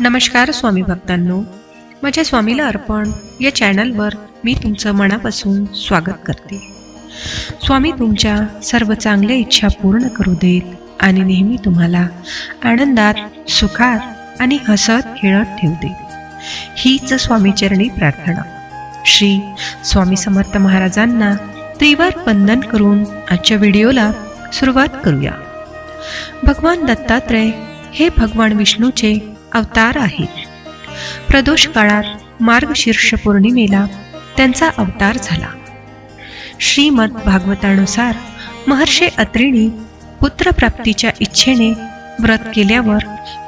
नमस्कार स्वामी भक्तांनो. माझ्या स्वामीला अर्पण या चॅनलवर मी तुमचं मनापासून स्वागत करते. स्वामी तुमच्या सर्व चांगल्या इच्छा पूर्ण करू देत आणि नेहमी तुम्हाला आनंदात सुखात आणि हसत खेळत ठेवू देत हीच स्वामीचरणी प्रार्थना. श्री स्वामी समर्थ महाराजांना त्रिवार वंदन करून आजच्या व्हिडिओला सुरुवात करूया. भगवान दत्तात्रय हे भगवान विष्णूचे अवतार आहेत प्रदोष काळात मार्गशीर्ष पौर्णिमेला त्यांचा अवतार झाला. श्रीमद भागवतानुसार महर्षी अत्रिणी पुत्रप्राप्तीच्या इच्छेने व्रत केल्यावर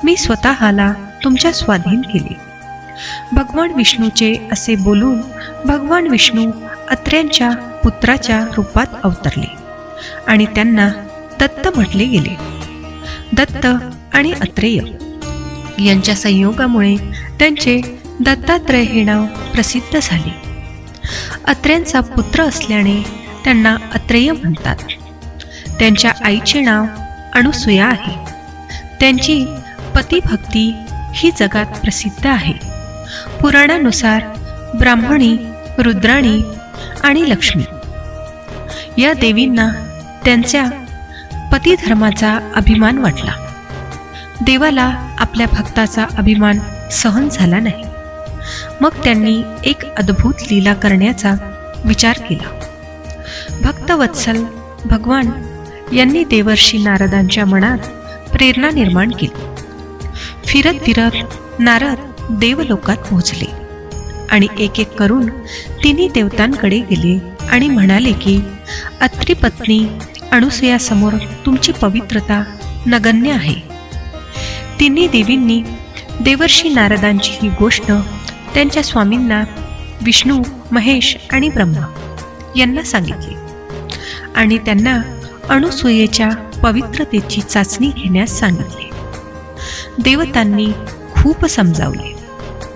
मी स्वतःला तुमच्या स्वाधीन केले. भगवान विष्णूचे असे बोलून भगवान विष्णू अत्र्यांच्या पुत्राच्या रूपात अवतरले आणि त्यांना दत्त म्हटले गेले. दत्त आणि अत्रेय यांच्या संयोगामुळे त्यांचे दत्तात्रय हे नाव प्रसिद्ध झाले. अत्र्यांचा पुत्र असल्याने त्यांना अत्रेय म्हणतात. त्यांच्या आईचे नाव अणुसुया आहे. त्यांची पतिभक्ती ही जगात प्रसिद्ध आहे. पुराणानुसार ब्राह्मणी रुद्राणी आणि लक्ष्मी. या देवींना त्यांच्या पतिधर्माचा अभिमान वाटला. देवाला आपल्या भक्ताचा अभिमान सहन झाला नाही. मग त्यांनी एक अद्भुत लीला करण्याचा विचार केला. भक्तवत्सल भगवान यांनी देवर्षी नारदांच्या मनात प्रेरणा निर्माण केली. फिरत फिरत नारद देवलोकात पोहोचले आणि एक एक करून तिन्ही देवतांकडे गेले आणि म्हणाले की अत्री पत्नी अणुसयासमोर तुमची पवित्रता नगण्य आहे. तिन्ही देवींनी देवर्षी नारदांची ही गोष्ट त्यांच्या स्वामींना विष्णू महेश आणि ब्रह्मा यांना सांगितली. आणि त्यांना अणुसूयेच्या पवित्रतेची चाचणी घेण्यास सांगितले. देवतांनी खूप समजावले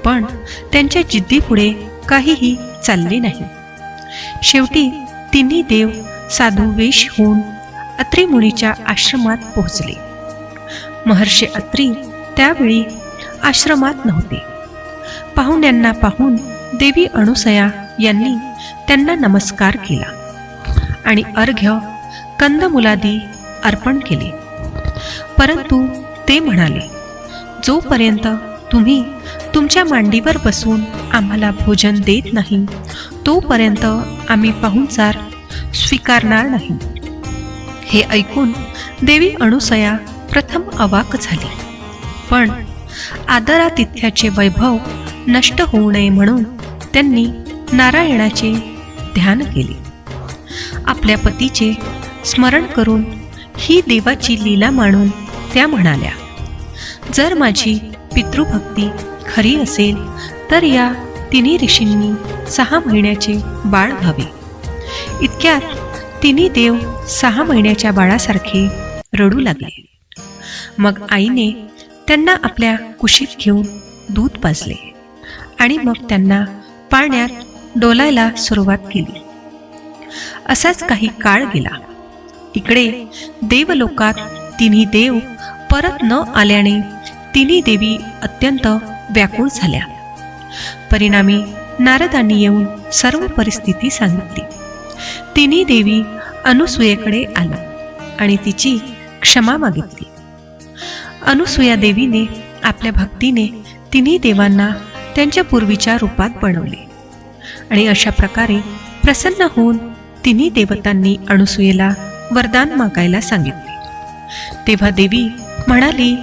पण त्यांच्या जिद्दीपुढे काहीही चालले नाही. शेवटी तिन्ही देव साधू वेश होऊन अत्रिमुनीच्या आश्रमात पोहोचले. महर्षी अत्री त्यावेळी आश्रमात नव्हते. पाहुण्यांना पाहून देवी अणुसया यांनी त्यांना नमस्कार केला आणि अर्घ्य कंदमुलादी अर्पण केले. परंतु ते म्हणाले जोपर्यंत तुम्ही तुमच्या मांडीवर बसून आम्हाला भोजन देत नाही तोपर्यंत आम्ही पाहुणचार स्वीकारणार नाही. हे ऐकून देवी अणुसया प्रथम अवाक झाली. पण आदरातिथ्याचे वैभव नष्ट होऊ नये म्हणून त्यांनी नारायणाचे ध्यान केले. आपल्या पतीचे स्मरण करून ही देवाची लीला मानून त्या म्हणाल्या जर माझी पितृभक्ती खरी असेल तर या तिन्ही ऋषींनी सहा महिन्याचे बाळ व्हावे. इतक्यात तिन्ही देव सहा महिन्याच्या बाळासारखे रडू लागले. मग आईने त्यांना आपल्या कुशीत घेऊन दूध पाजले आणि मग त्यांना पाण्यात डोलायला सुरुवात केली. असाच काही काळ गेला. इकडे देवलोकात तिन्ही देव परत न आल्याने तिन्ही देवी अत्यंत व्याकुळ झाल्या. परिणामी नारदांनी येऊन सर्व परिस्थिती सांगितली. तिन्ही देवी अनुसूयेकडे आल्या आणि तिची क्षमा मागितली. अनुसूया देवीने आपल्या भक्तीने तिन्ही देवांना त्यांच्या पूर्वीच्या रूपात बनवले. आणि अशा प्रकारे प्रसन्न होऊन तिन्ही देवतांनी अणुसुयेला वरदान मागायला सांगितले. तेव्हा देवी म्हणाली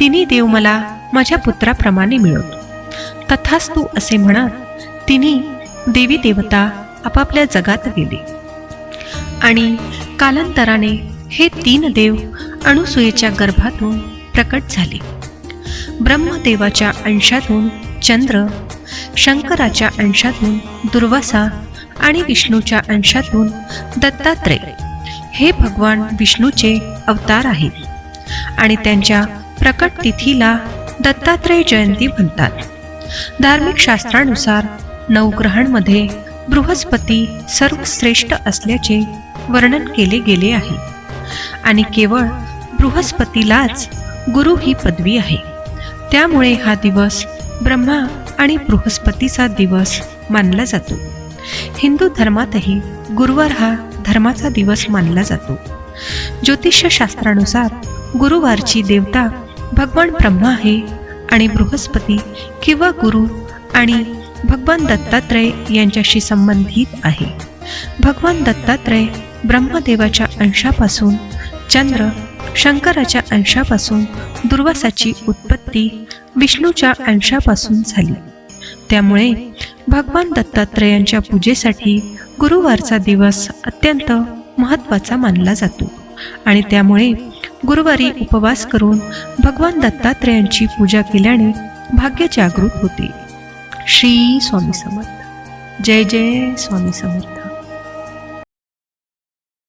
तिन्ही देव मला माझ्या पुत्राप्रमाणे मिळवतो. तथास्तु असे म्हणत तिन्ही देवी देवता आपापल्या जगात गेले. आणि कालांतराने हे तीन देव अणुसुयेच्या गर्भातून प्रकट झाले. ब्रह्मदेवाच्या अंशातून चंद्र शंकराच्या अंशातून दुर्वासा आणि विष्णूच्या अंशातून दत्तात्रय हे भगवान विष्णूचे अवतार आहेत आणि त्यांच्या प्रकट तिथीला दत्तात्रय जयंती म्हणतात. धार्मिक शास्त्रानुसार नवग्रहांमध्ये बृहस्पती सर्वश्रेष्ठ असल्याचे वर्णन केले गेले आहे आणि केवळ बृहस्पतीलाच गुरु ही पदवी आहे. त्यामुळे हा दिवस ब्रह्मा आणि बृहस्पतीचा दिवस मानला जातो. हिंदू धर्मातही गुरुवार हा धर्माचा दिवस मानला जातो. ज्योतिषशास्त्रानुसार गुरुवारची देवता भगवान ब्रह्मा आहे आणि बृहस्पती किंवा गुरु आणि भगवान दत्तात्रय यांच्याशी संबंधित आहे. भगवान दत्तात्रय ब्रह्मदेवाच्या अंशापासून चंद्र शंकराच्या अंशापासून दुर्वासाची उत्पत्ती विष्णूच्या अंशापासून झाली. त्यामुळे भगवान दत्तात्रयांच्या पूजेसाठी गुरुवारचा दिवस अत्यंत महत्त्वाचा मानला जातो आणि त्यामुळे गुरुवारी उपवास करून भगवान दत्तात्रयांची पूजा केल्याने भाग्य जागृत होते. श्री स्वामी समर्थ. जय जय स्वामी समर्थ.